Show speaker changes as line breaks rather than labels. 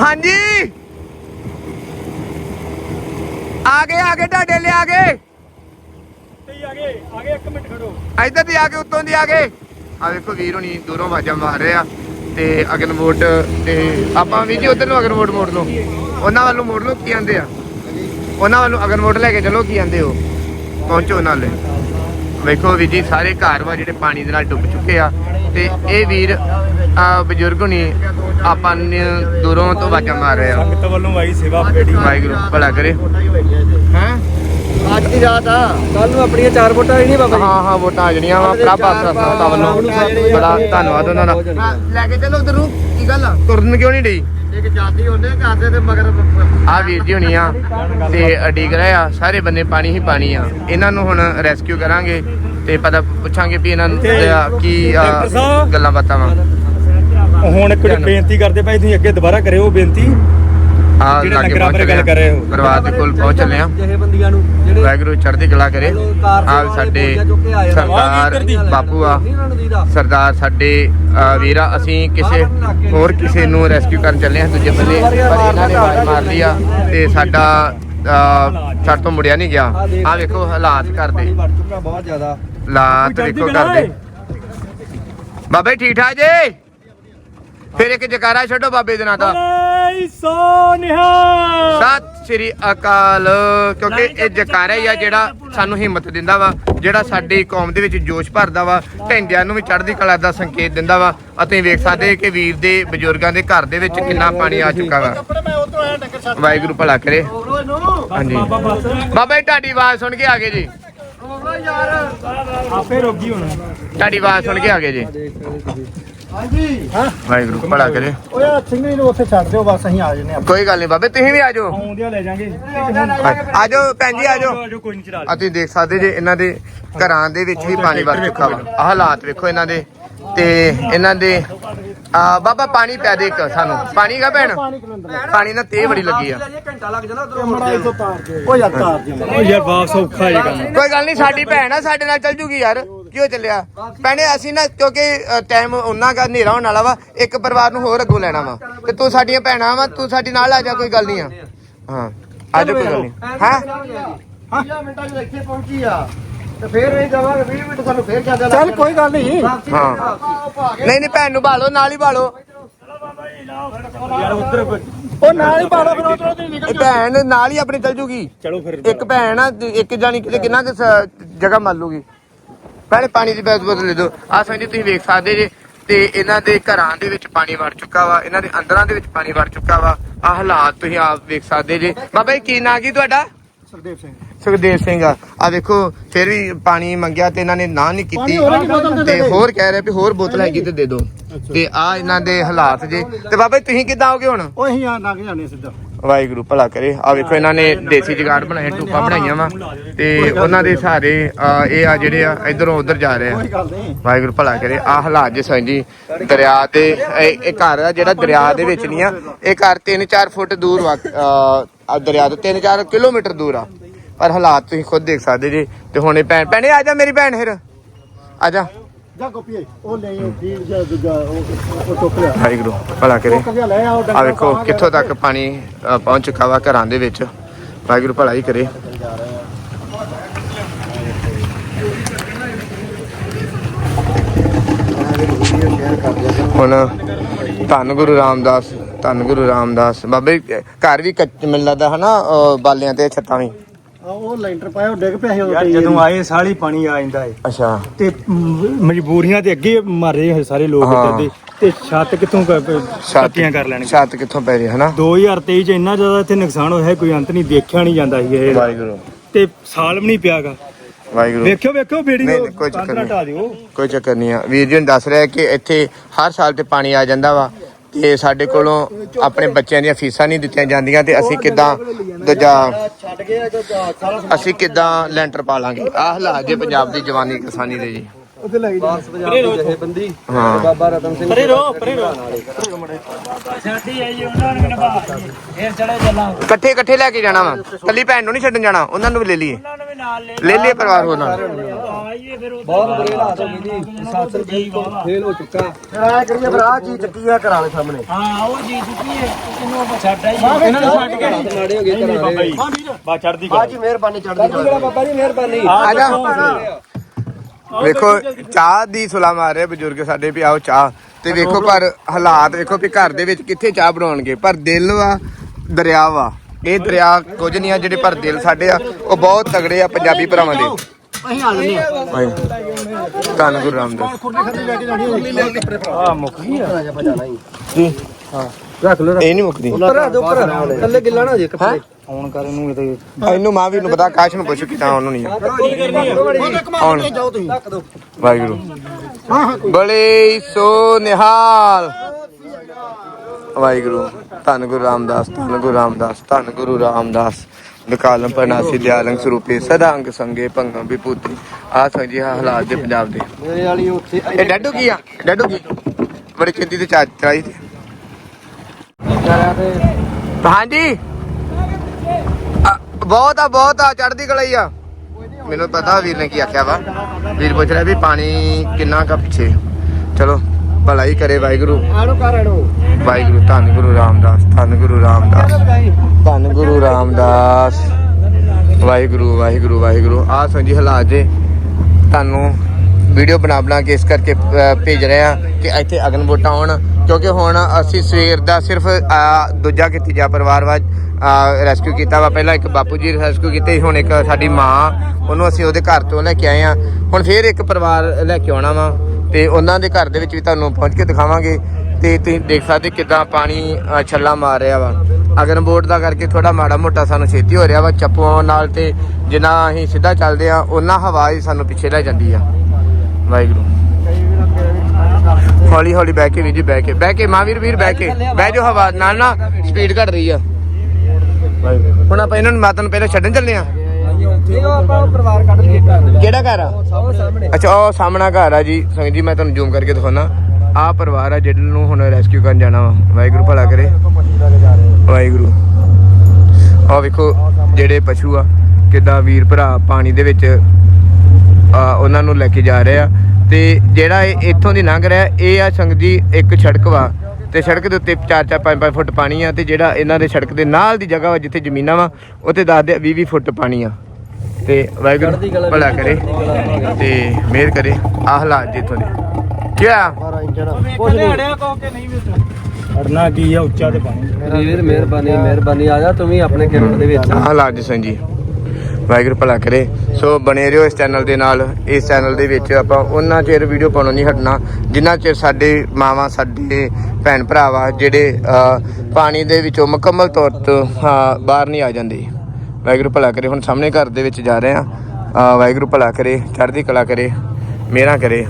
ਹਾਂਜੀ। ਆ ਗਏ ਆ ਗਏ ਤੁਹਾਡੇ ਲਈ ਆ ਗਏ।
ਤੇ ਆਗੇ ਆਗੇ 1 ਮਿੰਟ ਖੜੋ।
ਇੱਧਰ ਦੀ ਆ ਕੇ ਉੱਤੋਂ ਦੀ ਆ ਗਏ। ਆ ਵੇਖੋ ਵੀਰ ਹੁਣੀ ਦੂਰੋਂ ਆਵਾਜ਼ਾਂ ਮਾਰ ਰਹੇ ਆ ਤੇ ਅਗਨਵੋਟ ਤੇ ਆਪਾਂ ਵੀ ਜੀ ਉਧਰ ਨੂੰ ਅਗਨਵੋਟ ਮੋੜ ਲਓ। ਉਹਨਾਂ ਵੱਲੋਂ ਮੋੜ ਲਓ ਕੀ ਆਂਦੇ ਆ। ਉਹਨਾਂ ਵੱਲੋਂ ਅਗਨਵੋਟ ਲੈ ਕੇ ਚਲੋ ਕੀ ਆਂਦੇ ਹੋ? ਪਹੁੰਚੋ ਨਾਲੇ। ਵੇਖੋ ਵੀ ਜੀ ਸਾਰੇ ਘਰ ਵਾ ਜਿਹੜੇ ਪਾਣੀ ਦੇ ਨਾਲ ਡੁੱਬ ਚੁੱਕੇ ਆ। ਤੇ ਇਹ ਵੀਰ ਆ ਬਜ਼ੁਰਗ ਹੁਣੀ ਆਪਾਂ ਨੂੰ ਦੂਰੋਂ ਤੋਂ ਆਵਾਜ਼ਾਂ ਮਾਰ ਰਹੇ ਆ।
ਸੰਗਤ ਵੱਲੋਂ ਆਈ ਸੇਵਾ ਬੇੜੀ
ਵਾਹਿਗੁਰੂ ਭਲਾ ਕਰੇ। ਹੈਂ?
ਅੱਜ ਦੀ ਰਾਤ ਆ। ਕੱਲ ਨੂੰ ਆਪਣੀਆਂ ਚਾਰ ਵੋਟਾਂ ਨਹੀਂ ਬਾਬਾ
ਹਾਂ ਹਾਂ ਵੋਟਾਂ ਆ ਜਿਹੜੀਆਂ ਵਾ। ਪ੍ਰਭ ਆਸਰਾ ਸੰਸਥਾ ਵੱਲੋਂ। ਬੜਾ ਧੰਨਵਾਦ ਉਹਨਾਂ ਦਾ। ਲੈ ਕੇ ਚਲੋ ਉਧਰ ਨੂੰ। ਕੀ ਗੱਲ ਆ? ਤੁਰਨ ਕਿਉਂ ਨਹੀਂ ਡਈ?
ਇੱਕ ਜਾਤੀ ਹੁੰਦੇ ਕਰਦੇ ਤੇ ਮਗਰ
ਆ ਵੀਰ ਜੀ ਹੋਣੀ ਆ ਤੇ ਅਡੀਗ ਰਹੇ ਆ ਸਾਰੇ ਬੰਨੇ ਪਾਣੀ ਹੀ ਪਾਣੀ ਆ। ਇਹਨਾਂ ਨੂੰ ਹੁਣ ਰੈਸਕਿਊ ਕਰਾਂਗੇ। ਤੇ ਪਤਾ ਪੁੱਛਾਂਗੇ ਵੀ ਇਹਨਾਂ ਆ ਕੀ ਆ। ਗੱਲਾਂ ਬਾਤਾਂ ਵਾ।
ਹੁਣ ਇੱਕ ਬੇਨਤੀ ਕਰਦੇ ਭਾਈ ਤੁਸੀਂ ਅੱਗੇ ਦੁਬਾਰਾ ਕਰਿਓ ਬੇਨਤੀ।
ਆ
ਜਿਹੜੇ
ਲਾਗੇ ਪਹੁੰਚ
ਗੱਲ ਕਰ ਰਹੇ ਹੋ।
ਪਰਿਵਾਰ ਦੇ ਕੋਲ ਪਹੁੰਚ ਚੱਲੇ ਆ।
ਜਿਹੇ ਬੰਦੀਆਂ ਨੂੰ ਜਿਹੜੇ
ਵਾਹਿਗੁਰੂ ਚੜ੍ਹਦੀ ਕਲਾ ਕਰੇ। ਆ ਸਾਡੇ ਸਰਦਾਰ ਬਾਪੂ ਆ। ਸਰਦਾਰ ਸਾਡੇ ਵੀਰ ਆ ਅਸੀਂ ਕਿਸੇ ਹੋਰ ਕਿਸੇ ਨੂੰ ਰੈਸਕਿਊ ਕਰਨ ਚੱਲੇ ਹਾਂ ਦੂਜੇ ਬੰਦੇ ਪਰ ਇਹਨਾਂ ਨੇ ਮਾਰ ਲਈ ਆ ਤੇ ਸਾਡਾ ਸਾਡੇ ਤੋਂ ਮੁੜਿਆ ਨਹੀਂ ਗਿਆ। ਆ ਵੇਖੋ ਹਾਲਾਤ ਦੇ।
ਚੁੱਕਾ ਬਹੁਤ ਜ਼ਿਆਦਾ।
ਹਾਲਾਤ
ਕੋਈ
ਵੇਖੋ
ਜਲਦੀ
ਘਰ ਦੇ ਬਾਬਾ ਠੀਕ ਠਾਕ ਜੀ? ਫਿਰ ਇੱਕ ਜਕਾਰਾ ਛੱਡੋ ਬਾਬੇ ਦੇ ਨਾਂ ਦਾ ਸਤਿ ਸ੍ਰੀ ਅਕਾਲ। ਕਿਉਂਕਿ ਇਹ ਜਕਾਰਾ ਹੀ ਆ ਜਿਹੜਾ ਸਾਨੂੰ ਹਿੰਮਤ ਦਿੰਦਾ ਵਾ ਜਿਹੜਾ ਸਾਡੀ ਕੌਮ ਦੇ ਵਿੱਚ ਜੋਸ਼ ਭਰਦਾ ਵਾ ਢੈਂਡਿਆਂ ਨੂੰ ਵੀ ਚੜ੍ਹਦੀ ਕਲਾ ਦਾ ਸੰਕੇਤ ਦਿੰਦਾ ਵਾ। ਅਤੇ ਵੇਖ ਸਕਦੇ ਕਿ ਵੀਰ ਦੇ ਬਜ਼ੁਰਗਾਂ ਦੇ ਘਰ ਦੇ ਵਿੱਚ ਕਿੰਨਾ ਪਾਣੀ ਆ ਚੁੱਕਾ ਵਾ। ਵਾਹਿਗੁਰੂ ਭਲਾ ਕਰੇ। ਹਾਂਜੀ।
ਬਾਬਾ
ਜੀ ਤੁਹਾਡੀ ਆਵਾਜ਼ ਸੁਣ ਕੇ ਆ ਗਏ ਜੀ।
ਆਪੇ ਰੋਗੀ ਹੁਣ।
ਤੁਹਾਡੀ ਆਵਾਜ਼ ਸੁਣ ਕੇ ਆ ਗਏ ਜੀ।
ਹਾਂਜੀ।
ਵਾਹਿਗੁਰੂ ਭਲਾ ਕਰੇ।
ਓਏ ਆਹ ਸਿੰਘੀ ਨੂੰ ਉੱਥੇ ਛੱਡ ਦਿਓ ਬਸ ਅਸੀਂ ਆ ਜੰਨੇ ਆ।
ਕੋਈ ਗੱਲ ਨਹੀਂ ਬਾਬੇ ਤੁਸੀਂ ਵੀ ਆ ਜਾਓ।
ਆਉਂਦਿਆਂ ਲੈ ਜਾਾਂਗੇ।
ਆ ਜਾਓ ਭੈਣ ਜੀ ਆ ਜਾਓ।
ਆਜੋ ਕੋਈ ਨਹੀਂ ਚਲਾ
ਆ ਤੁਸੀਂ ਦੇਖ ਸਕਦੇ ਜੇ ਇਹਨਾਂ ਦੇ ਘਰਾਂ ਦੇ ਵਿੱਚ ਵੀ ਪਾਣੀ ਵੜ ਚੁੱਕਾ ਵਾ ਆਹ ਹਾਲਾਤ ਵੇਖੋ ਇਹਨਾਂ ਦੇ। ਤੇ ਇਹਨਾਂ ਦੇ ਆ ਬਾਬਾ ਪਾਣੀ ਪਿਆ ਦੇ ਇੱਕ ਸਾਨੂੰ। ਪਾਣੀ ਗਾ ਭੈਣ? ਪਾਣੀ ਨਾਲ ਤੇ ਬੜੀ ਲੱਗੀ ਆ।
ਘੰਟਾ ਲੱਗ ਜਾਣਾ ਉਧਰੋਂ ਮੁੜ ਕੇ ਤਾਰ ਦੇ ਓ ਯਾਰ ਤਾਰ ਦੇ
ਓ ਯਾਰ ਵਾਪਸ ਔਖਾ ਜੇ ਕੰਮ
ਕੋਈ ਗੱਲ ਨਹੀਂ ਸਾਡੀ ਭੈਣ ਆ ਸਾਡੇ ਨਾਲ ਚੱਲ ਜੂਗੀ ਯਾਰ। ਕਿਉਂ ਚੱਲਿਆ? ਭੈਣੇ ਅਸੀਂ ਨਾ ਕਿਉਂਕਿ ਟਾਈਮ ਉਹਨਾਂ ਦਾ ਹਨੇਰਾ ਹੋਣ ਵਾਲਾ ਵਾ ਇੱਕ ਪਰਿਵਾਰ ਨੂੰ ਹੋਰ ਅੱਗੋਂ ਲੈਣਾ ਵਾ। ਤੇ ਤੂੰ ਸਾਡੀਆਂ ਭੈਣਾਂ ਵਾ ਤੂੰ ਸਾਡੀ ਨਾਲ ਆ ਜਾ ਕੋਈ ਗੱਲ ਨਹੀਂ ਆ। ਹਾਂ। ਆ ਜਾ ਕੋਈ ਗੱਲ ਨਹੀਂ। ਹਾਂ?
20 ਮਿੰਟਾਂ ਚ ਇੱਥੇ ਪਹੁੰਚੀ ਆ ਤੇ ਫੇਰ ਇਹ ਜਾਵਾਂਗੇ 20 ਮਿੰਟ ਸਾਨੂੰ ਫੇਰ ਜ਼ਿਆਦਾ ਚੱਲ ਕੋਈ ਗੱਲ ਨਹੀਂ।
ਹਾਂ। ਨਹੀਂ ਨਹੀਂ ਭੈਣ ਨੂੰ ਭਾਲੋ ਨਾਲ ਹੀ
ਉਧਰ
ਉਹ ਨਾਲ ਹੀ ਪਾੜਾ ਫਿਰ ਉਧਰੋਂ ਦੀ ਨਿਕਲ
ਇਹ ਭੈਣ ਨਾਲ ਹੀ ਆਪਣੇ ਚੱਲ ਜੂਗੀ।
ਚਲੋ ਫਿਰ।
ਇੱਕ ਭੈਣ ਆ ਇੱਕ ਜਾਨੀ ਕਿਤੇ ਕਿੰਨਾ ਕੁ ਜਗ੍ਹਾ ਮੰਨ ਲੂਗੀ। ਪਹਿਲੇ ਪਾਣੀ ਦੀ ਬੈਸ ਬਦਲ ਦਿਓ। ਆ ਸੰਜੀ ਤੁਸੀਂ ਵੇਖ ਸਕਦੇ ਜੇ ਤੇ ਇਹਨਾਂ ਦੇ ਘਰਾਂ ਦੇ ਵਿੱਚ ਪਾਣੀ ਵੜ ਚੁੱਕਾ ਵਾ ਇਹਨਾਂ ਦੇ ਅੰਦਰਾਂ ਦੇ ਵਿੱਚ ਪਾਣੀ ਵੜ ਚੁੱਕਾ ਵਾ। ਆ ਹਾਲਾਤ ਤੁਸੀਂ ਆਪ ਵੇਖ ਸਕਦੇ ਜੇ। ਬਾਬਾ ਜੀ ਕੀ ਨਾਂ ਕੀ ਤੁਹਾਡਾ?
ਸੁਖਦੇਵ ਸਿੰਘ।
ਸੁਖਦੇਵ ਸਿੰਘ ਆ। ਆ ਵੇਖੋ ਫਿਰ ਵੀ ਪਾਣੀ ਮੰਗਿਆ ਤੇ ਇਹਨਾਂ ਨੇ ਨਾ ਨਹੀਂ ਕੀਤੀ। ਤੇ। ਹੋਰ ਕਹਿ ਰਹੇ ਵੀ ਹੋਰ ਬੋਤਲ ਹੈਗੀ ਤੇ ਦੇ ਦਿਓ ਤੇ ਆ ਇਹਨਾਂ ਦੇ ਹਾਲਾਤ ਜੇ। ਤੇ ਬਾਬਾ ਜੀ ਤੁਸੀਂ ਕਿੱਦਾਂ ਆਓਗੇ ਹੁਣ?
ਉਹ ਅਸੀਂ ਆ ਲੰਘ ਜਾਣੇ ਸਿੱਧਾ।
ਵਾਹਿਗੁਰੂ ਭਲਾ ਕਰੇ। ਆ ਵੇਖੋ ਇਹਨਾਂ ਨੇ ਦੇਸੀ ਜਗਾੜ ਬਣਾਏ ਟੂਪਾਂ ਬਣਾਈਆਂ ਵਾ। ਤੇ ਉਹਨਾਂ ਦੇ ਸਹਾਰੇ ਆ, ਇਹ ਆ ਜਿਹੜੇ ਆ ਇਧਰੋਂ ਉਧਰ ਜਾ ਰਹੇ ਆ। ਵਾਹਿਗੁਰੂ ਭਲਾ ਕਰੇ। ਆ ਹਾਲਾਤ ਜੇ ਸਾਂ ਜੀ ਦਰਿਆ ਦੇ ਇਹ ਘਰ ਆ ਜਿਹੜਾ ਦਰਿਆ ਦੇ ਵਿੱਚ ਨਹੀਂ ਆ। ਇਹ ਘਰ 3-4 ਫੁੱਟ ਦੂਰ ਆ, ਦਰਿਆ ਤੋਂ 3-4 ਕਿਲੋਮੀਟਰ ਦੂਰ ਆ। ਪਰ ਹਾਲਾਤ ਤੁਸੀਂ ਖੁਦ ਦੇਖ ਸਕਦੇ ਜੀ ਤੇ ਹੁਣ ਇਹ ਭੈਣ ਭੈਣੇ ਆ ਜਾ ਮੇਰੀ ਭੈਣ ਫਿਰ। ਆ ਜਾ।
ਜਾ ਗੋਪੀਏ ਉਹ ਲੈ ਉਹ ਵੀਰ ਜਾ ਦੂਜਾ ਉਹ ਚੁੱਕ ਲਿਆ।
ਵਾਹਿਗੁਰੂ ਭਲਾ ਕਰੇ। ਆ ਵੇਖੋ ਕਿੱਥੋਂ ਤੱਕ ਪਾਣੀ ਪਹੁੰਚ ਚੁੱਕਾ ਵਾ ਘਰਾਂ ਦੇ ਵਿੱਚ। ਵਾਹਿਗੁਰੂ ਭਲਾ ਹੀ ਕਰੇ। ਹੁਣ ਧੰਨ ਗੁਰੂ ਰਾਮਦਾਸ ਧੰਨ ਗੁਰੂ ਰਾਮਦਾਸ। ਬਾਬੇ ਘਰ ਵੀ ਕੱਚ ਮੈਨੂੰ ਲੱਗਦਾ ਹਨਾ ਬਾਲਿਆਂ ਤੇ ਛੱਤਾਂ ਵੀ।
ਆ ਉਹ ਲੈਂਟਰ ਪਾਇਆ ਉਹ ਡਿੱਗ ਪਿਆ ਸੀ ਉਦੋਂ
ਯਾਰ ਜਦੋਂ ਆਏ ਸਾਲੀ ਪਾਣੀ ਆ ਜਾਂਦਾ ਏ।
ਅੱਛਾ।
ਤੇ ਮ- ਮਜਬੂਰੀਆਂ ਤੇ ਅੱਗੇ ਮਾਰੇ ਹੋਏ ਸਾਰੇ ਲੋਕ
ਹਾਂ।
ਇੱਧਰ ਦੇ। ਤੇ ਛੱਤ ਕਿੱਥੋਂ ਪੱਕੀਆਂ ਕਰ ਲੈਣਗੇ।
ਛੱਤ ਕਿੱਥੋਂ ਪੈ ਰਹੀ ਹੈ ਹਨਾ?
2023 ਚ ਇੰਨਾ ਜ਼ਿਆਦਾ ਇੱਥੇ ਨੁਕਸਾਨ ਹੋਇਆ ਕੋਈ ਅੰਤ ਨਹੀਂ ਦੇਖਿਆ ਨਹੀਂ ਜਾਂਦਾ ਸੀ ਇਹ।
ਵਾਹਿਗੁਰੂ।
ਤੇ ਸਾਲ ਵੀ ਨਹੀਂ ਪਿਆਗਾ।
ਵਾਹਿਗੁਰੂ।
ਵੇਖਿਓ ਵੇਖਿਓ ਬੇੜੀ
ਨਹੀਂ,
ਨੂੰ।
ਨਹੀਂ, ਕੋਈ ਚੱਕਰ ਨਹੀਂ।
ਦਿਓ।
ਕੋਈ ਚੱਕਰ ਨਹੀਂ ਆ। ਵੀਰ ਜੀ ਨੇ ਦੱਸ ਰਿਹਾ ਕਿ ਇੱਥੇ ਹਰ ਸਾਲ ਤੇ ਪਾਣੀ ਆ ਜਾਂਦਾ ਵਾ। ਤੇ ਸਾਡੇ ਕੋਲੋਂ ਆਪਣੇ ਬੱਚਿਆਂ ਦੀਆਂ ਫੀਸਾਂ ਨਹੀਂ ਦਿੱਤੀਆਂ ਜਾਂਦੀਆਂ ਤੇ ਅਸੀਂ ਕਿੱਦਾਂ ਦੂਜਾ
ਛੱਡ ਕੇ ਆ ਜੋ ਸਾਰਾ
ਅਸੀਂ ਕਿੱਦਾਂ ਲੈਂਟਰ ਪਾ ਲਾਂਗੇ। ਆਹ ਹਾਲਾਤ ਜੇ ਪੰਜਾਬ ਦੀ ਜਵਾਨੀ ਕਿਸਾਨੀ ਦੇ ਜੀ।
ਉੱਥੇ ਲੱਗੀ ਬਾਸ ਪੰਜਾਬ ਦੀ ਜਥੇਬੰਦੀ
ਹਾਂ।
ਬਾਬਾ ਰਤਨ ਸਿੰਘ
ਪਰੇ ਰੋ ਪਰੇ ਰੋ
ਇਕੱਠੇ ਇਕੱਠੇ ਲੈ ਕੇ ਜਾਣਾ ਵਾ। ਕੱਲੀ ਭੈਣ ਨੂੰ ਨਹੀਂ ਛੱਡਣ ਜਾਣਾ ਉਹਨਾਂ ਨੂੰ ਵੀ ਲੈ ਲਈਏ। ਲੈ ਲਈਏ ਪਰਿਵਾਰ ਨਾਲ
ਬਹੁਤ ਬੁਰੇ ਹਾਲਾਤ ਹੋ ਗਏ ਜੀ। ਸਾਸਰ ਬਿਲਕੁਲ ਫੇਲ ਹੋ ਚੁੱਕਾ। ਆਇਆ ਕਰੀਏ ਫਿਰ ਆਹ ਚੀਜ਼ ਚੱਕੀ ਆ ਦੇ ਸਾਹਮਣੇ।
ਹਾਂ ਉਹ ਜੀ ਚੁੱਕੀ ਹੈ ਇਹਨੂੰ ਆਪਾਂ ਛੱਡ ਆਈ।
ਇਹਨਾਂ ਨੂੰ ਛੱਡ ਕੇ
ਮਾੜੇ ਹੋ ਗਏ
ਬਾਬਾ
ਦੇ
ਜੀ ਬਾ ਚੜਦੀ
ਬਾਜੀ ਜੀ ਮਿਹਰਬਾਨੀ ਚੜ੍ਹਦੀ ਕਲਾ। ਬਾਬਾ ਜੀ ਮਿਹਰਬਾਨੀ।
ਆ ਜਾ। ਵੇਖੋ ਚਾਹ ਦੀ ਸੁਲਾ ਮਾਰ ਰਹੇ ਬਜ਼ੁਰਗ ਸਾਡੇ ਵੀ ਆਓ ਚਾਹ। ਤੇ ਵੇਖੋ ਪਰ ਹਾਲਾਤ ਵੇਖੋ ਵੀ ਘਰ ਦੇ ਵਿੱਚ ਕਿੱਥੇ ਚਾਹ ਬਣਾਉਣਗੇ। ਪਰ ਦਿਲ ਵਾ ਦਰਿਆ ਵਾ। ਇਹ ਦਰਿਆ ਕੁਝ ਨਹੀਂ ਆ ਜਿਹੜੇ ਪਰ ਦਿਲ ਸਾਡੇ ਆ। ਉਹ ਬਹੁਤ ਤਗੜੇ ਆ ਪੰਜਾਬੀ ਭਰਾਵਾਂ ਦੇ।
ਅਸੀਂ ਆ ਜੰਨੇ ਆ।
ਭਾਈ ਧੰਨ ਗੁਰੂ ਰਾਮਦਾਸ।
ਆ ਮੁੱਕ ਗਈ ਆ।
ਜੀ
ਰੱਖ ਲਓ
ਇਹ ਨਹੀਂ ਮੁੱਕਦੀ।
ਉੱਪਰ ਦੋ ਉੱਪਰ ਥੱਲੇ ਗਿੱਲਾ ਨਾ ਹੋ? ਜੇ ਕੱਪੜੇ
ਫੋਨ ਕਰ ਇਹਨੂੰ ਇਹਦੇ।
ਇਹਨੂੰ ਮਾਂ ਵੀ ਨੂੰ ਪਤਾ ਕਾਸ਼ ਨੂੰ ਪੁੱਛ ਕਿਤਾ ਉਹਨੂੰ ਨਹੀਂ ਆਉਣ।
ਜਾਓ ਤੁਸੀਂ। ਰੱਖ ਦੋ।
ਵਾਹਿਗੁਰੂ। ਬੜੇ ਸੋ ਨਿਹਾਲ। ਵਾਹਿਗੁਰੂ। ਧੰਨ ਗੁਰੂ ਰਾਮਦਾਸ ਧੰਨ ਗੁਰੂ ਰਾਮਦਾਸ ਧੰਨ ਗੁਰੂ ਰਾਮਦਾਸ। ਵਿਕਾਲਮ ਪਰਨਾਸੀ ਦਿਆਲੰਗ ਸਰੂਪੇ ਸਦਾ ਅੰਗ ਸੰਗੇ ਭੰਗਮ ਵਿਭੂਤੀ। ਆ ਸੰਗ ਜੀ ਆਹ ਹਾਲਾਤ ਦੇ ਪੰਜਾਬ ਦੇ।
ਮੇਰੇ ਵਾਲੀ ਉੱਥੇ
ਇਹ ਡੱਡੂ ਕੀ ਆ? ਡੱਡੂ ਕੀ? ਬੜੀ ਚਿੰਤੀ ਤੇ ਚਾਚ ਚੜਾਈ ਤੇ ਹਾਂਜੀ। ਬਹੁਤ ਆ ਬਹੁਤ ਆ ਚੜਦੀ ਕਲਾਈ ਆ। ਮੈਨੂੰ ਪਤਾ ਵੀਰ ਨੇ ਕੀ ਆਖਿਆ ਵਾ। ਵੀਰ ਪੁੱਛ ਰਿਹਾ ਵੀ ਪਾਣੀ ਕਿੰਨਾ ਕਾ ਪਿੱਛੇ। ਚਲੋ ਭਲਾਈ ਕਰੇ ਵਾਹਿਗੁਰੂ।
ਆੜੋ ਕਰ ਆੜੋ।
ਵਾਹਿਗੁਰੂ ਧੰਨ ਗੁਰੂ ਰਾਮਦਾਸ ਧੰਨ ਗੁਰੂ ਰਾਮਦਾਸ। ਧੰਨ ਗੁਰੂ ਰਾਮਦਾਸ। ਵਾਹਿਗੁਰੂ ਵਾਹਿਗੁਰੂ ਵਾਹਿਗੁਰੂ। ਆ ਸੰਜੀ ਹਾਲਾਤ ਜੇ ਤੁਹਾਨੂੰ ਵੀਡੀਓ ਬਣਾ ਬਣਾ ਕੇ ਇਸ ਕਰਕੇ ਭੇਜ ਰਹੇ ਆ ਕਿ ਇੱਥੇ ਅਗਨ ਵੋਟਾਂ ਆਉਣ। ਕਿਉਂਕਿ ਹੁਣ ਅਸੀਂ ਸਵੇਰ ਦਾ ਸਿਰਫ ਦੂਜਾ ਕਿ ਤੀਜਾ ਪਰਿਵਾਰ ਵਾ ਰੈਸਕਿਊ ਕੀਤਾ ਵਾ। ਪਹਿਲਾਂ ਇੱਕ ਬਾਪੂ ਜੀ ਰੈਸਕਿਊ ਕੀਤੇ ਸੀ, ਹੁਣ ਇੱਕ ਸਾਡੀ ਮਾਂ। ਉਹਨੂੰ ਅਸੀਂ ਉਹਦੇ ਘਰ ਤੋਂ ਲੈ ਕੇ ਆਏ ਆ ਹੁਣ ਫੇਰ ਇੱਕ ਪਰਿਵਾਰ ਲੈ ਕੇ ਆਉਣਾ ਵਾ। ਤੇ ਉਹਨਾਂ ਦੇ ਘਰ ਦੇ ਵਿੱਚ ਵੀ ਤੁਹਾਨੂੰ ਪਹੁੰਚ ਕੇ ਦਿਖਾਵਾਂਗੇ ਤੇ ਤੁਸੀਂ ਦੇਖ ਸਕਦੇ ਕਿਦਾਂ ਪਾਣੀ ਛੱਲਾ ਮਾਰ ਰਿਹਾ ਵਾ। ਅਗਨ ਬੋਰਡ ਦਾ ਕਰਕੇ ਥੋੜਾ ਮਾੜਾ ਮੋਟਾ ਸਾਨੂੰ ਛੇਤੀ ਹੋ ਰਿਹਾ ਵਾ, ਚੱਪੂਆਂ ਨਾਲ ਤੇ ਜਿੰਨਾ ਅਸੀਂ ਸਿੱਧਾ ਚੱਲਦੇ ਆ ਉਹਨਾਂ ਹਵਾ ਹੀ ਸਾਨੂੰ ਪਿੱਛੇ ਲੈ ਜਾਂਦੀ ਆ। ਵਾਹਿਗੁਰੂ। ਹੌਲੀ ਹੌਲੀ ਬਹਿ ਕੇ ਵੀਰ ਜੀ, ਬਹਿ ਕੇ ਬਹਿ ਕੇ ਮਾਵੀਰ ਵੀਰ, ਬਹਿ ਕੇ, ਬਹਿ ਜੋ ਹਵਾ, ਨਾਲ ਨਾ ਸਪੀਡ ਘਟ ਰਹੀ ਆ। ਹੁਣ ਆਪਾਂ ਇਹਨਾਂ ਨੂੰ ਮਾਤਾ ਨੂੰ ਪਹਿਲਾਂ ਛੱਡਣ ਚੱਲੇ ਆ
ਇਹ ਆਪਾਂ ਪਰਿਵਾਰ ਕੱਢ ਲਈਏ ਘਰ ਦੇ
ਕਿਹੜਾ ਘਰ ਆ?
ਉਹ ਸਾਹਮਣੇ।
ਅੱਛਾ ਉਹ ਸਾਹਮਣਾ ਘਰ ਆ ਜੀ। ਸੰਗ ਜੀ ਮੈਂ ਤੁਹਾਨੂੰ ਜ਼ੂਮ ਕਰਕੇ ਦਿਖਾਉਣਾ ਆਹ ਪਰਿਵਾਰ ਆ ਜਿਹਨਾਂ ਨੂੰ ਹੁਣ ਰੈਸਕਿਊ ਕਰਨ ਜਾਣਾ ਵਾ। ਵਾਹਿਗੁਰੂ ਭਲਾ ਕਰੇ। ਵਾਹਿਗੁਰੂ। ਆਹ ਵੇਖੋ ਜਿਹੜੇ ਪਸ਼ੂ ਆ ਕਿੱਦਾਂ ਵੀਰ ਭਰਾ ਪਾਣੀ ਦੇ ਵਿੱਚ ਆ ਉਹਨਾਂ ਨੂੰ ਲੈ ਕੇ ਜਾ ਰਹੇ ਆ। ਤੇ ਜਿਹੜਾ ਇਹ ਇੱਥੋਂ ਦੀ ਲੰਘ ਰਿਹਾ ਇਹ ਆ ਸੰਗਤ ਜੀ ਇੱਕ ਸੜਕ ਵਾ। ਤੇ ਸੜਕ ਦੇ ਉੱਤੇ 4-4 5-5 ਫੁੱਟ ਪਾਣੀ ਆ। ਤੇ ਜਿਹੜਾ ਇਹਨਾਂ ਦੇ ਸੜਕ ਦੇ ਨਾਲ ਦੀ ਜਗ੍ਹਾ ਵਾ ਜਿੱਥੇ ਜ਼ਮੀਨਾਂ ਵਾ ਉੱਥੇ ਦੱਸਦੇ 20-20 ਫੁੱਟ ਪਾਣੀ ਆ। ਤੇ ਵਾਹਿਗੁਰੂ ਭਲਾ ਕਰੇ ਤੇ ਮਿਹਰ ਕਰੇ ਆਹ ਹਾਲਾਤ ਜੀ ਇੱਥੋਂ ਦੇ। ਕੀ ਆ
12 ਇੰਚਾਂ ਕੁਝ ਨਹੀਂ।
ਅੜਨਾ ਕੀ ਆ ਉੱਚਾ ਤੇ ਪਾਣੀ।
ਵੀਰ ਮਿਹਰਬਾਨੀ ਮਿਹਰਬਾਨੀ। ਆ ਜਾ ਤੂੰ ਵੀ ਆਪਣੇ ਕਿਰਨ ਦੇ ਵਿੱਚ।
ਆਹ ਹਾਲਾਤ ਜੀ ਸੰਗ ਜੀ। ਵਾਹਿਗੁਰੂ ਭਲਾ ਕਰੇ। ਸੋ ਬਣੇ ਰਹੋ ਇਸ ਚੈਨਲ ਦੇ ਨਾਲ। ਇਸ ਚੈਨਲ ਦੇ ਵਿੱਚ ਆਪਾਂ ਉਹਨਾਂ ਚਿਰ ਵੀਡੀਓ ਪਾਉਣੋਂ ਨਹੀਂ ਹਟਣਾ। ਜਿੰਨਾ ਚਿਰ ਸਾਡੇ ਮਾਵਾਂ ਸਾਡੇ ਭੈਣ ਭਰਾ ਵਾ ਜਿਹੜੇ ਪਾਣੀ ਦੇ ਵਿੱਚੋਂ ਮੁਕੰਮਲ ਤੌਰ ਤੇ ਬਾਹਰ ਨਹੀਂ ਆ ਜਾਂਦੇ। ਵਾਹਿਗੁਰੂ ਭਲਾ ਕਰੇ। ਹੁਣ ਸਾਹਮਣੇ ਘਰ ਦੇ ਵਿੱਚ ਜਾ ਰਹੇ ਆ, ਵਾਹਿਗੁਰੂ ਭਲਾ ਕਰੇ, ਚੜ੍ਹਦੀ ਕਲਾ ਕਰੇ ਮੇਰਾ ਕਰੇ।